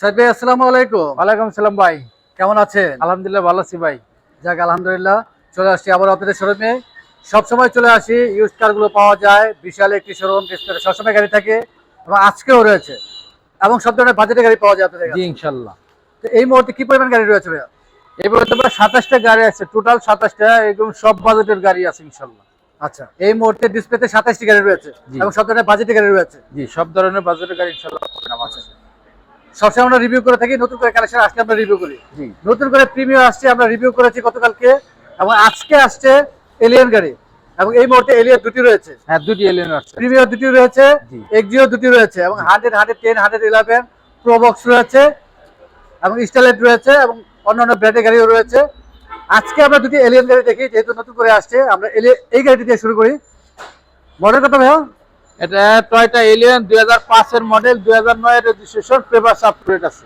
সাহেব ভাই আসসালামু আলাইকুম। ওয়ালাইকুম সালাম ভাই। কেমন আছেন? আলহামদুলিল্লাহ ভালো আছি ভাই। যাক আলহামদুলিল্লাহ চলে আসছি আবার আপনাদের শোরুমে। সবসময় চলে আসি ইউজ কারগুলো পাওয়া যায় বিশাল একটি শোরুম সবসময় গাড়ি থাকে এবং আজকেও রয়েছে। এবং সব ধরনের বাজেটের গাড়ি পাওয়া যায় আপনাদের জি ইনশাল্লাহ। তো এই মুহূর্তে কি পরিমাণ গাড়ি রয়েছে ভাইয়া? সাতাশটা গাড়ি আছে টোটাল সাতাশটা একদম সব বাজেটের গাড়ি আছে ইনশাল্লাহ। আচ্ছা এই মুহূর্তে ডিসপ্লেতে সাতাশটি গাড়ি রয়েছে এবং সব ধরনের বাজেটের গাড়ি রয়েছে। জি সব ধরনের বাজেটের গাড়ি ইনশাল্লাহ। আমার কাছে। সবসময় আমরা রিভিউ করে থাকি নতুন করে কালেকশন আসলে আমরা রিভিউ করি। নতুন করে প্রিমিয়াম আসছে আমরা রিভিউ করেছি গতকালকে এবং আজকে আসছে এলিয়ন গাড়ি এবং এই মুহূর্তে এলিয়ন দুটি রয়েছে। হ্যাঁ দুটি এলিয়ন আছে প্রিমিয়ার দুটি রয়েছে এক্সিও দুটি রয়েছে এবং hundred hundred ten hundred eleven Probox রয়েছে এবং স্টাইলেট রয়েছে এবং অন্যান্য ব্র্যান্ডের গাড়িও রয়েছে। আজকে আমরা দুটি এলিয়ন গাড়ি দেখি যেহেতু নতুন করে আসছে আমরা এই গাড়িটি দিয়ে শুরু করি। মডেল কত ভাইয়া? এটা টয়টা এলিয়ন দুই হাজার পাঁচের মডেল দুই হাজার নয়ের রেজিস্ট্রেশন পেপার আছে।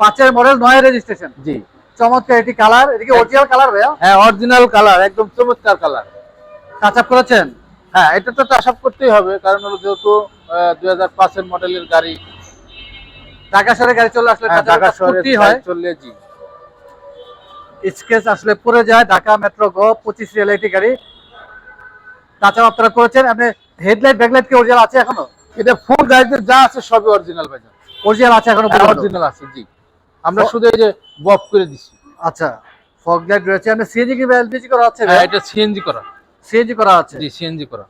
পাঁচের মডেল নয় রেজিস্ট্রেশন জি। চমৎকার এটি কালার অরিজিনাল কালার ভাইয়া? হ্যাঁ অরিজিনাল কালার একদম চমৎকার কালার টাচ আপ করেছেন? হ্যাঁ এটা তো টাচ করতেই হবে কারণ হলো যেহেতু দুই হাজার পাঁচের মডেলের গাড়ি। ঢাকা শহরে গাড়ি চলে আসলে হ্যাঁ, ঢাকা শহরে হয়। চললে জি। স্কেচ আসলে পড়ে যায় ঢাকা মেট্রো গো পঁচিশ রেল একটি গাড়ি। তাছাড়া আপনারা করেছেন আপনি হেডলাইট ব্যাকলাইট কি অরিজিনাল আছে এখনও? এটা ফুল গাড়িতে যা আছে সবই অরিজিনাল ভাই অরিজিনাল আছে এখনও অরিজিনাল আছে জি। আমরা শুধু এই যে বপ করে দিছি। আচ্ছা ফগ লাইট রয়েছে। আপনি সিএনজি কি এলপিজি করা আছে হ্যাঁ এটা সিএনজি করা। সিএনজি করা আছে? জি সিএনজি করা।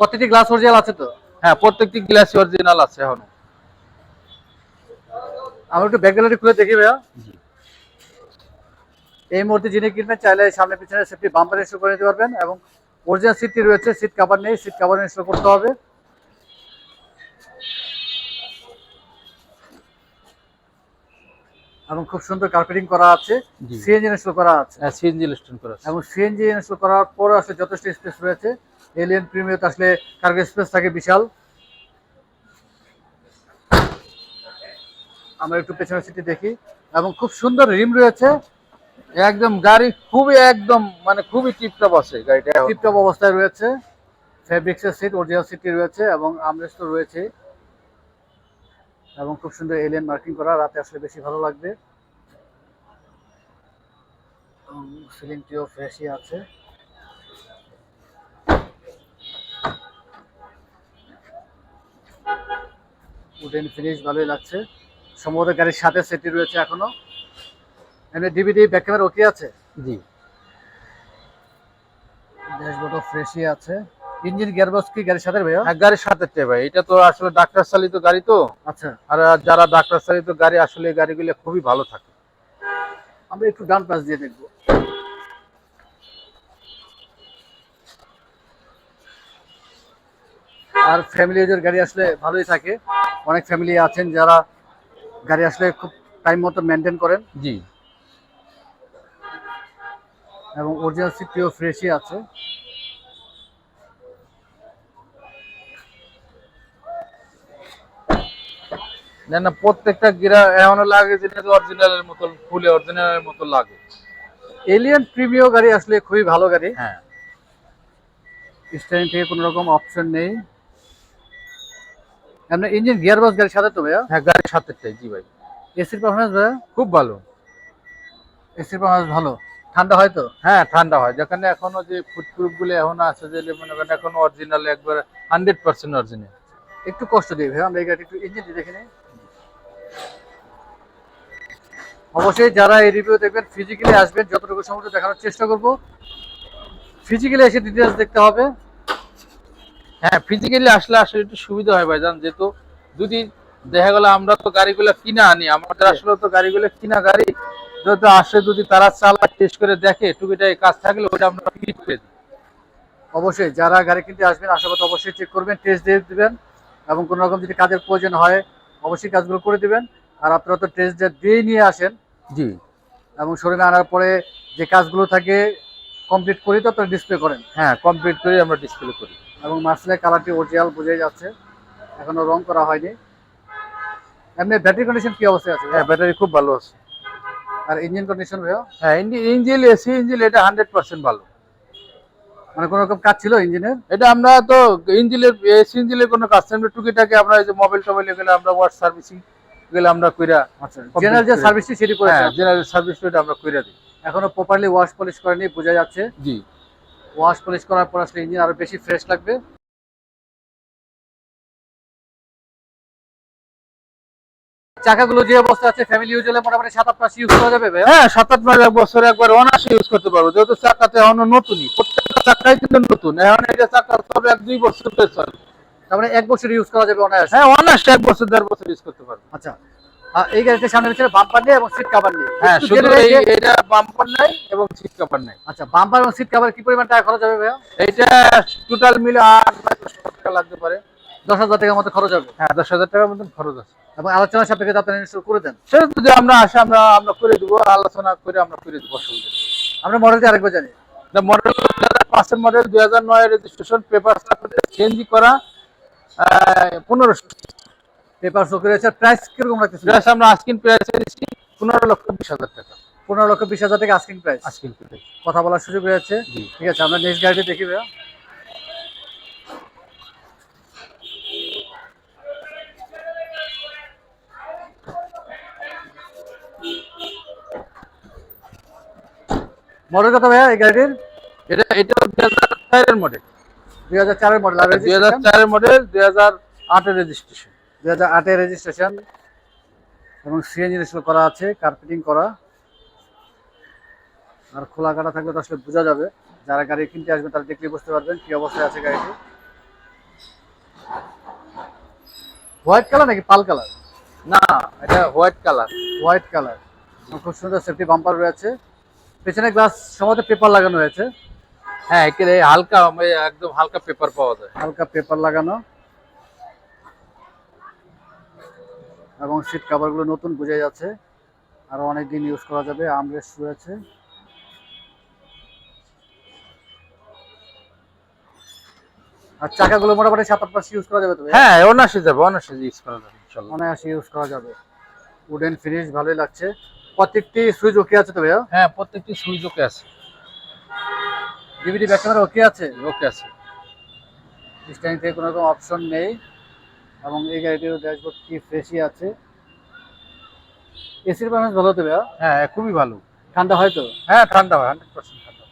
প্রত্যেকটি গ্লাস অরিজিনাল আছে তো? হ্যাঁ প্রত্যেকটি গ্লাস অরিজিনাল আছে এখনও। আমরা একটু ব্যাক গ্যালারি খুলে দেখি ভাইয়া। এই মুহূর্তে যিনি কিনবেন চাইলে সামনে পিছনে সেফটি বাম্পার ইনস্টল করে নিতে পারবেন এবং অরিজিনাল সিটটি রয়েছে সিট কভার নেই সিট কভার ইনস্টল করতে হবে। এবং খুব সুন্দর কার্পেটিং করা আছে সিএনজি ইনস্টল করা আছে। হ্যাঁ সিএনজি ইনস্টল করা আছে। এবং সিএনজি ইনস্টল করার পর আসলে যথেষ্ট স্পেস রয়েছে। এলিয়ন প্রিমিয়াতে আসলে কার্গো স্পেস থাকে বিশাল। আমরা একটু পেছনের সিটি দেখি। এবং খুব সুন্দর রিম রয়েছে। একদম গাড়ি খুবই একদম মানে খুবই টিপটপ আছে গাড়িটা। টিপটপ অবস্থায় রয়েছে, ফেব্রিক্সের সিট অরিজিনাল সিটটি রয়েছে এবং আমরেস্ট রয়েছে। এবং খুব সুন্দর এলিয়ন মার্কিং করা, রাতে আসলে বেশি ভালো লাগবে। সিলিংটিও ফ্রেশই আছে। উডেন ফিনিশ ভালোই লাগছে। সম্ভবত গাড়ির সাথে সেটি রয়েছে এখনও। এমনি ডিভিডি ব্যাক ক্যামেরা ওকে আছে? জি। ড্যাশবোর্ডও ফ্রেশই আছে। ইঞ্জিন গিয়ারবক্স কি গাড়ির সাথে ভাইয়া? হ্যাঁ গাড়ির সাথে ভাই। এটা তো আসলে ডাক্তার চালিত গাড়ি তো। আচ্ছা। আর যারা ডাক্তার চালিত গাড়ি আসলে গাড়িগুলো খুবই ভালো থাকে। আমরা একটু ডান পাশ দিয়ে দেখব। আর ফ্যামিলি ইউজের গাড়ি আসলে ভালোই থাকে। অনেক ফ্যামিলি আছেন যারা গাড়ি আসলে খুব টাইম মতো মেনটেন করেন। জি। এবং অরিজিনাল সিটটিও ফ্রেশই আছে। না না প্রত্যেকটা গিরা এমনও লাগে যেটা অরিজিনালের মতো ফুলে অরিজিনালের মতো লাগে। এলিয়ান প্রিমিয় গাড়ি আসলে খুবই ভালো গাড়ি। হ্যাঁ। স্টারিং থেকে কোনো রকম অপশন নেই। আপনার ইঞ্জিন গিয়ারবক্স গাড়ির সাথে তো ভাইয়া? হ্যাঁ গাড়ির সাথেটাই জি ভাই। এসির পারফরমেন্স ভাইয়া? খুব ভালো। এসির পারফরমেন্স ভালো। ঠান্ডা হয় তো? হ্যাঁ ঠান্ডা হয়। যেখানে এখনও যে ফুটপ্রুফগুলো এখনও আছে যে মনে করেন এখনও অরিজিনাল একবার হান্ড্রেড পার্সেন্ট অরিজিনাল একটু কষ্ট দিই ভাই আমরা এই গাড়ি একটু ইঞ্জিন দেখে নিই। অবশ্যই যারা এই রিভিউ দেখবেন ফিজিক্যালি আসবেন যতটুকু সম্ভব দেখানোর চেষ্টা করব। ফিজিক্যালি এসে ডিটেলস দেখতে হবে। হ্যাঁ ফিজিক্যালি আসলে আসলে একটু সুবিধা হয় ভাই ভাইজান যেহেতু যদি দেখা গেল আমরা তো গাড়িগুলো কিনা আনি আমাদের আসলে তো গাড়িগুলো কিনা গাড়ি যেহেতু আসে যদি তারা চালা টেস্ট করে দেখে টুকিটাই কাজ থাকলে ওটা আমরা ফিট করে দিই। অবশ্যই যারা গাড়ি কিনতে আসবেন আশা করতে অবশ্যই চেক করবেন টেস্ট দিয়ে দেবেন এবং কোনো রকম যদি কাজের প্রয়োজন হয় অবশ্যই কাজগুলো করে দিবেন। আর আপনারা তো টেস্ট দিয়ে নিয়ে আসেন। জি। এবং শোরুমে আনার পরে যে কাজগুলো থাকে কমপ্লিট করি তো আপনারা ডিসপ্লে করেন। হ্যাঁ কমপ্লিট করে আমরা ডিসপ্লে করি। এবং মার্সেলের কালারটি অরিজিনাল বোঝাই যাচ্ছে। এখনও রং করা হয়নি। এমনি ব্যাটারি কন্ডিশন কি অবস্থায় আছে? হ্যাঁ ব্যাটারি খুব ভালো আছে। আর ইঞ্জিন কন্ডিশন ভাইয়া? হ্যাঁ ইঞ্জিন এসি ইঞ্জিন এটা হান্ড্রেড পার্সেন্ট ভালো। মানে কোনো রকম কাজ ছিল ইঞ্জিনের? এটা আমরা তো ইঞ্জিনের এসি ইঞ্জিনের কোনো কাস্টমার টুকিটাকে আমরা এই যে মোবাইল টোবাইল এগুলো আমরা ওয়াট সার্ভিসিং এগুলো আমরা কইরা আচ্ছা জেনারেল যে করে। সার্ভিসটি সেটি করেছেন হ্যাঁ জেনারেল আমরা কইরা দিই। এখনও প্রপারলি ওয়াশ পলিশ করেনি বোঝা যাচ্ছে। জি। ওয়াশ পলিশ করার পর আসলে ইঞ্জিন আরও বেশি ফ্রেশ লাগবে। চাকাগুলো যে অবস্থা আছে ফ্যামিলি ইউজ হলে মোটামুটি সাত আট মাস ইউজ করা যাবে হ্যাঁ সাত আট মাস এক বছর একবার অনায়াসে ইউজ করতে পারব। যেহেতু চাকাতে এখনও নতুনই প্রত্যেকটা চাকাই কিন্তু নতুন। এখন এটা চাকা চলবে এক দুই বছর ধরে চলবে তার মানে এক বছর ইউজ করা যাবে অনায়াসে? হ্যাঁ অনায়াসে এক বছর দেড় বছর ইউজ করতে পারব। আচ্ছা। এই গাড়িতে সামনে পিছনে বাম্পার নেই এবং সিট কভার নেই। হ্যাঁ শুধু এটা বাম্পার নাই এবং সিট কাপার নাই। আচ্ছা বাম্পার এবং সিট কভার কি পরিমাণ টাকা খরচ হবে ভাইয়া? এইটা টোটাল মিলে আট হাজার টাকা লাগতে পারে। দশ হাজার টাকার মতো খরচ হবে। হ্যাঁ দশ হাজার টাকার মতন খরচ আছে। এবং আলোচনা সাপেক্ষে তো আপনারা ইনস্টল করে দেন। সেটা যদি আমরা আসে আমরা আমরা করে দিব আলোচনা করে আমরা করে দিব অসুবিধা আমরা মডেলটি আরেকবার জানি। মডেল দুই হাজার পাঁচের মডেল দুই হাজার নয় রেজিস্ট্রেশন পেপার চেঞ্জ করা পনেরোশো। পেপার শো করেছে প্রাইস কীরকম রাখতেছে? প্রাইস আমরা প্রাইস দিচ্ছি পনেরো লক্ষ বিশ হাজার টাকা। পনেরো লক্ষ বিশ হাজার টাকা আস্কিং প্রাইস আস্কিন প্রাইস কথা বলার সুযোগ রয়েছে ঠিক আছে আমরা নেক্সট গাড়িটি দেখি ভাইয়া। মডেল কত ভাইয়া এই গাড়িটির? এটা এটা দুই হাজার চারের মডেল দুই হাজার চারের মডেল আর দুই হাজার চারের মডেল দুই হাজার আটের রেজিস্ট্রেশন দুই হাজার আটের রেজিস্ট্রেশন এবং সিএনজি ইনস্টল করা আছে কার্পেটিং করা। আর খোলা কাটা থাকলে তো আসলে বোঝা যাবে। যারা গাড়ি কিনতে আসবেন তারা দেখলে বুঝতে পারবেন কি অবস্থায় আছে গাড়িটি। হোয়াইট কালার নাকি পাল কালার না এটা হোয়াইট কালার হোয়াইট কালার খুব সুন্দর সেফটি বাম্পার রয়েছে। পেছনে গ্লাস সম্ভবত পেপার লাগানো হয়েছে। হ্যাঁ হালকা একদম হালকা পেপার পাওয়া যায়। হালকা পেপার লাগানো। এবং সিট কাভারগুলো নতুন বোঝা যাচ্ছে। আরও অনেক দিন ইউজ করা যাবে আমরেস্ট রয়েছে আর চাকাগুলো মোটামুটি সাত আট ইউজ করা যাবে তো? হ্যাঁ অনায়াসে যাবে অনায়াসে ইউজ করা যাবে অনায়াসে ইউজ করা যাবে। উডেন ফিনিশ ভালোই লাগছে। প্রত্যেকটি সুইচ ওকে আছে তো ভাইয়া? হ্যাঁ প্রত্যেকটি সুইচ ওকে আছে। ডিভিডি ব্যাক ক্যামেরা ওকে আছে? ওকে আছে। স্ট্যান্ড থেকে কোনো রকম অপশন নেই। এবং এই গাড়িটির ড্যাশবোর্ড কি ফ্রেশই আছে। এসির পারফরমেন্স ভালো তো ভাইয়া? হ্যাঁ খুবই ভালো। ঠান্ডা হয় তো? হ্যাঁ ঠান্ডা হয় হান্ড্রেড পার্সেন্ট ঠান্ডা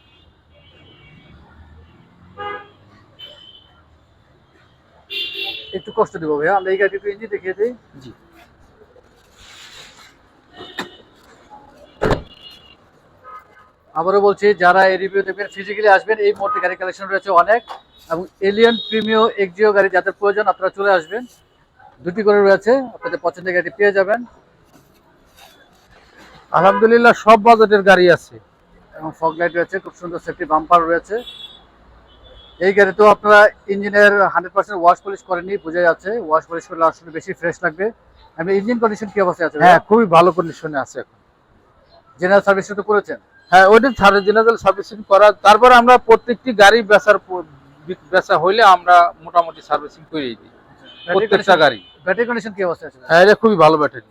একটু কষ্ট দিব ভাইয়া। আমরা এই গাড়িটি একটু ইঞ্জিন দেখিয়ে দিই। জি। আবারও বলছি যারা এই রিভিউ দেখবেন ফিজিক্যালি আসবেন এই মুহূর্তে গাড়ি কালেকশন রয়েছে অনেক। এবং এলিয়ান প্রিমিও এক্সিও গাড়ি যাদের প্রয়োজন আপনারা চলে আসবেন। দুটি করে রয়েছে আপনাদের পছন্দের গাড়ি পেয়ে যাবেন। আলহামদুলিল্লাহ সব বাজেটের গাড়ি আছে। এবং ফগ লাইট রয়েছে খুব সুন্দর সেফটি বাম্পার রয়েছে। এই গাড়িতেও আপনারা ইঞ্জিনের হান্ড্রেড পার্সেন্ট ওয়াশ পলিশ করেনি বোঝা যাচ্ছে ওয়াশ পলিশ করলে আসলে বেশি ফ্রেশ লাগবে। আমি ইঞ্জিন কন্ডিশন কি অবস্থায় আছে হ্যাঁ খুবই ভালো কন্ডিশনে আছে এখন। জেনারেল সার্ভিস তো করেছেন? হ্যাঁ ওইটা ছাড়ে জেনারেল সার্ভিসিং করা। তারপর আমরা প্রত্যেকটি গাড়ি বেচার বেচা হইলে আমরা মোটামুটি সার্ভিসিং করেই দিই। প্রত্যেকটা গাড়ি। ব্যাটারি কন্ডিশন কি অবস্থায় আছে? হ্যাঁ এটা খুবই ভালো ব্যাটারি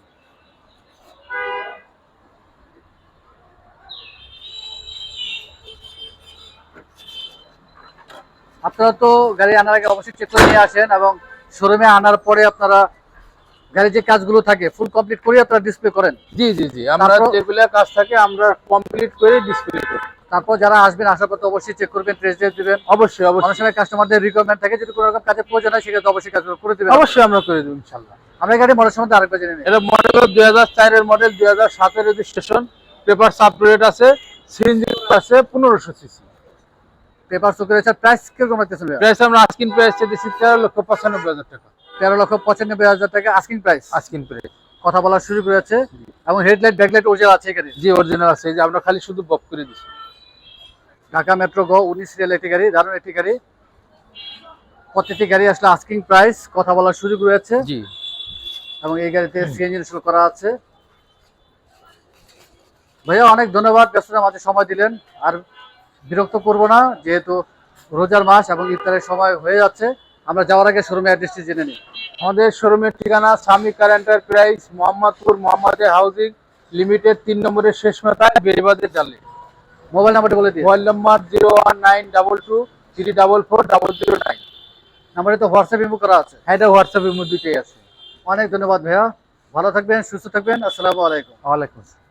আপনারা তো গাড়ি আনার আগে অবশ্যই চেক করে নিয়ে আসেন এবং শোরুমে আনার পরে আপনারা গাড়ির যে কাজগুলো থাকে ফুল কমপ্লিট করে আপনারা ডিসপ্লে করেন? জি জি জি। আমরা যেগুলা কাজ থাকে আমরা কমপ্লিট করে ডিসপ্লে করি। তারপর যারা আসবেন আসার তো অবশ্যই চেক করবেন টেস্ট ড্রাইভ দিবেন। অবশ্যই অনেক অবশ্যই সময় কাস্টমারদের রিকোয়ারমেন্ট থাকে যদি কোনো রকম কাজে প্রয়োজন হয় সেক্ষেত্রে অবশ্যই কাজগুলো করে দিবেন। অবশ্যই আমরা করে দেবো ইনশাল্লাহ আমরা গাড়ি মডেল সম্বন্ধে আরেকবার জেনে নিই। এটা মডেল দুই হাজার চারের মডেল দুই হাজার সাতের রেজিস্ট্রেশন পেপার সাপরেট আছে সিএনজি আছে পনেরোশো সিসি। পেপার শো করেছে প্রাইস কীরকম রাখতেছেন? প্রাইস আমরা আস্কিন প্রাইস দিচ্ছি তেরো লক্ষ পঁচানব্বই হাজার টাকা। তেরো লক্ষ পঁচানব্বই হাজার টাকা আস্কিং প্রাইস আস্কিন প্রাইস কথা বলার সুযোগ রয়েছে এবং হেডলাইট ব্যাকলাইট ওরিজিনাল আছে এখানে। জি অরিজিনাল আছে। যে আমরা খালি শুধু বক করে দিচ্ছি ঢাকা মেট্রো গো উনিশ সিরিয়াল একটি গাড়ি দারুণ একটি গাড়ি। প্রত্যেকটি গাড়ি আসলে আস্কিং প্রাইস কথা বলার সুযোগ রয়েছে। জি। এবং এই গাড়িতে সিএনজি ইনস্টল করা আছে। ভাইয়া অনেক ধন্যবাদ। ব্যস্ততার মাঝে সময় দিলেন। আর বিরক্ত করব না যেহেতু রোজার মাস এবং ইফতারের সময় হয়ে যাচ্ছে। আমরা যাওয়ার আগে শোরুমের অ্যাড্রেসটি জেনে নিই। আমাদের শোরুমের ঠিকানা স্বামী কার এন্টারপ্রাইজ মোহাম্মদপুর মোহাম্মদে হাউজিং লিমিটেড তিন নম্বরের শেষ মাথায় বেরিবাদের জালে মোবাইল নাম্বারটি বলে দিই। Mobile number zero one nine double two three double four double zero nine নাম্বারে তো হোয়াটসঅ্যাপ ইমো করা আছে। হ্যাঁ এটা হোয়াটসঅ্যাপের মধ্যে আছে। অনেক ধন্যবাদ ভাইয়া। ভালো থাকবেন সুস্থ থাকবেন। আসসালামু আলাইকুম। ওয়ালাইকুম আসসালাম।